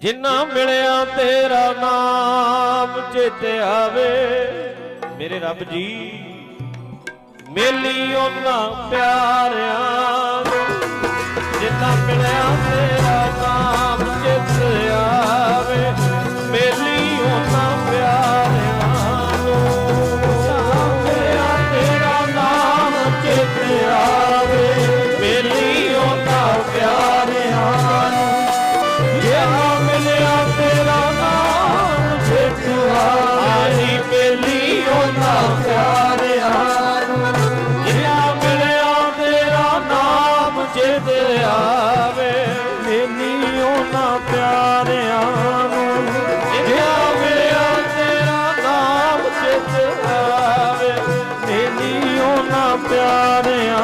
ਜਿੰਨਾ ਮਿਲਿਆ ਤੇਰਾ ਨਾਮ ਚੇਤੇ ਆਵੇ, ਮੇਰੇ ਰੱਬ ਜੀ, ਮੇਲੀ ਉਹਨਾਂ ਪਿਆਰਿਆਂ ਜਿੰਨਾ ਮਿਲਿਆ ਤੇਰਾ ਨਾਮ ਚੇਤੇ ਆਵੇ, ਮੇਲੀ ਉਹਨਾਂ ਪਿਆਰਿਆਂ ਜਿੰਨਾ ਮਿਲਿਆ ਤੇਰਾ ਨਾਮ ਚੇਤੇ ਆਵੇ ਆਵੇ ਮੈਨੀ ਉਹਨਾਂ ਪਿਆਰਿਆਂ ਨੂੰ। ਜਿਨ੍ਹਾਂ ਮੇਰਾ ਤੇਰਾ ਨਾਮ ਚਿਤ ਆਵੇ ਮੈਨੀ ਉਹਨਾਂ ਪਿਆਰਿਆਂ